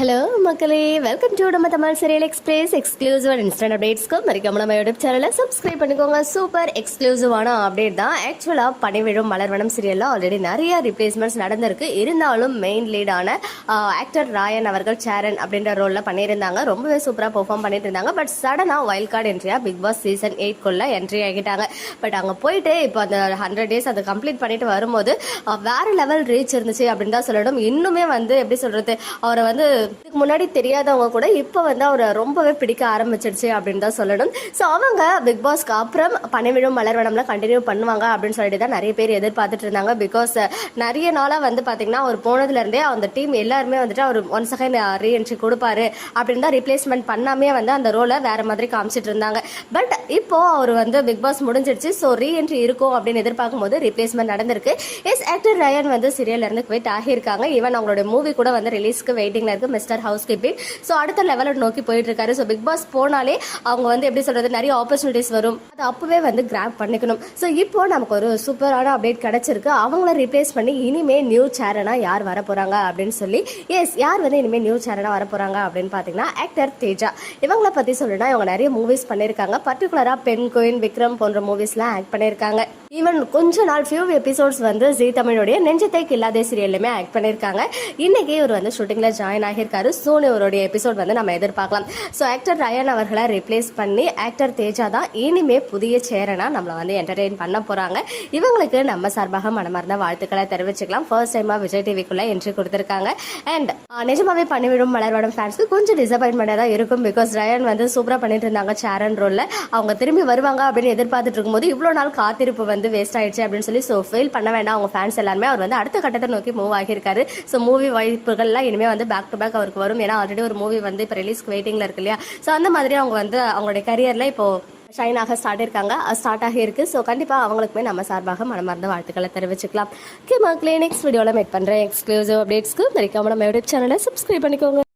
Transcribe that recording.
Hello மக்களே. Welcome to நம்ம Tamil serial express exclusive and instant அப்டேட்ஸ்க்கு மறக்காம நம்ம யூடியூப் சேனலை சப்ஸ்கிரைப் பண்ணிக்கோங்க. சூப்பர் எக்ஸ்க்ளூசிவான அப்டேட் தான். ஆக்சுவலாக பனிவிழும் மலர்வனம் சீரியலில் ஆல்ரெடி நிறைய ரிப்ளேஸ்மெண்ட்ஸ் நடந்திருக்கு. இருந்தாலும் மெயின் லீடான ஆக்டர் ராயன் அவர்கள் சேரன் அப்படின்ற ரோலில் பண்ணியிருந்தாங்க. ரொம்பவே சூப்பராக பெர்ஃபார்ம் பண்ணிட்டு இருந்தாங்க பட் சடனாக வைல்ட் கார்டு என்ட்ரியாக பிக் பாஸ் சீசன் எயிட்குள்ளே என்ட்ரி ஆகிட்டாங்க. பட் அங்கே போயிட்டு இப்போ அந்த ஹண்ட்ரட் டேஸ் அதை கம்ப்ளீட் பண்ணிட்டு வரும்போது வேறு லெவல் ரீச் இருந்துச்சு அப்படின்னு தான் சொல்லணும். இன்னுமே வந்து எப்படி சொல்கிறது அவரை வந்து இதுக்கு முன்னாடி தெரியாதவங்க கூட இப்போ வந்து அவரை ரொம்பவே பிடிக்க ஆரம்பிச்சிடுச்சு அப்படின்னு தான் சொல்லணும். ஸோ அவங்க பிக் பாஸ்க்கு அப்புறம் பனைவிழும் மலர்வனம்லாம் கண்டினியூ பண்ணுவாங்க அப்படின்னு சொல்லிட்டு தான் நிறைய பேர் எதிர்பார்த்துட்டு இருந்தாங்க. பிகாஸ் uh, நிறைய நாளாக வந்து பார்த்தீங்கன்னா அவர் போனதுலேருந்தே அந்த டீம் எல்லாருமே வந்துட்டு அவர் ஒன் செகண்ட் ரீஎன்ட்ரி கொடுப்பாரு அப்படின்னு தான் ரிப்ளேஸ்மெண்ட் பண்ணாமே வந்து அந்த ரோலை வேற மாதிரி காமிச்சிட்டு இருந்தாங்க. பட் இப்போ அவர் வந்து பிக் பாஸ் முடிஞ்சிடுச்சு ஸோ ரீஎன்ட்ரி இருக்கும் அப்படின்னு எதிர்பார்க்கும் போது ரிப்ளேஸ்மெண்ட் நடந்திருக்கு. எஸ் ஆக்டர் ரயன் வந்து சீரியல்லேருந்து குவிட் ஆகியிருக்காங்க. ஈவன் அவங்களோட மூவி கூட வந்து ரிலீஸ்க்கு வெயிட்டிங்ல இருக்கு. மிஸ்டர் ஹவுஸ் கீப்பிங் ஸோ அடுத்த லெவலை நோக்கி போயிட்டு இருக்காரு ஸோ பிக் பாஸ் போனாலே அவங்க வந்து எப்படி சொல்றது நிறைய ஆப்பர்ச்சுனிட்டிஸ் வரும். அது அப்பவே வந்து கிராப் பண்ணிக்கணும். ஸோ இப்போ நமக்கு ஒரு சூப்பரான அப்டேட் கிடைச்சிருக்கு. அவங்கள ரீப்ளேஸ் பண்ணி இனிமே நியூ சேரனா யார் வர போறாங்க அப்படின்னு சொல்லி எஸ் யார் வந்து இனிமே நியூ சேரனா வர போறாங்க அப்படின்னு பார்த்தீங்கன்னா ஆக்டர் தேஜா. இவங்கள பத்தி சொல்லணும்னா இவங்க நிறைய மூவிஸ் பண்ணியிருக்காங்க. பர்டிகுலராக பெண் கோயின் விக்ரம் போன்ற மூவிஸ்லாம் ஆக்ட் பண்ணியிருக்காங்க. ஈவன் கொஞ்ச நாள் ஃபியூ எபிசோட்ஸ் வந்து ஜி தமிழுடைய நெஞ்சத்தை கில்லாதே சீரியல்லுமே ஆக்ட் பண்ணியிருக்காங்க. இன்னைக்கு இவர் வந்து ஷூட்டிங்கில் ஜாயின் ஆகியிருக்காரு. சோனி இவருடைய எபிசோட் வந்து நம்ம எதிர்பார்க்கலாம். ஸோ ஆக்டர் ரயன் அவர்களை ரிப்ளேஸ் பண்ணி ஆக்டர் தேஜா தான் இனிமே புதிய சேரனா நம்மளை வந்து என்டர்டெயின் பண்ண போகிறாங்க இவங்களுக்கு நம்ம சார்பாக மனமார்ந்த வாழ்த்துக்களை தெரிவிச்சுக்கலாம். ஃபர்ஸ்ட் டைமாக விஜய் டிவிக்குள்ளே என்ட்ரி கொடுத்துருக்காங்க. அண்ட் நிஜமாவே பண்ணிவிடும் மலர்வாடம் ஃபேன்ஸ்க்கு கொஞ்சம் டிசப்பாயின்மெண்டாக தான் இருக்கும். பிகாஸ் ரயன் வந்து சூப்பராக பண்ணிட்டு இருந்தாங்க சேரன் ரோலில் அவங்க திரும்பி வருவாங்க அப்படின்னு எதிர்பார்த்துட்டு இருக்கும்போது இவ்வளோ நாள் காத்திருப்பு வந்து வந்து வேஸ்ட் ஆயிடுச்சு அப்படின்னு சொல்லி ஸோ ஃபெயில் பண்ண வேண்டாம். அவங்க ஃபேன்ஸ் எல்லாருமே அவர் வந்து அடுத்த கட்டத்தை நோக்கி மூவ் ஆகியிருக்காரு. ஸோ மூவி வாய்ப்புகள்லாம் இனிமேல் வந்து பேக் டு பேக் அவருக்கு வரும். ஏன்னா ஆல்ரெடி ஒரு மூவி வந்து இப்போ ரிலீஸ்க்கு வெயிட்டிங்ல இருக்கு இல்லையா? ஸோ அந்த மாதிரி அவங்க வந்து அவங்களுடைய கரியர்ல இப்போ ஷைன் ஆக ஸ்டார்ட் இருக்காங்க ஸ்டார்ட் ஆகி இருக்கு ஸோ கண்டிப்பாக அவங்களுக்குமே நம்ம சார்பாக மனமார்ந்த வாழ்த்துக்களை தெரிவிச்சுக்கலாம். ஓகே மக்களே நெக்ஸ்ட் வீடியோவில் மேக் பண்ணுறேன் எக்ஸ்க்ளூசிவ் அப்டேட்ஸ்க்கு மறைக்காம நம்ம யூடியூப் சேனலை சப்ஸ்கிரைப் பண்ணிக்கோங்க.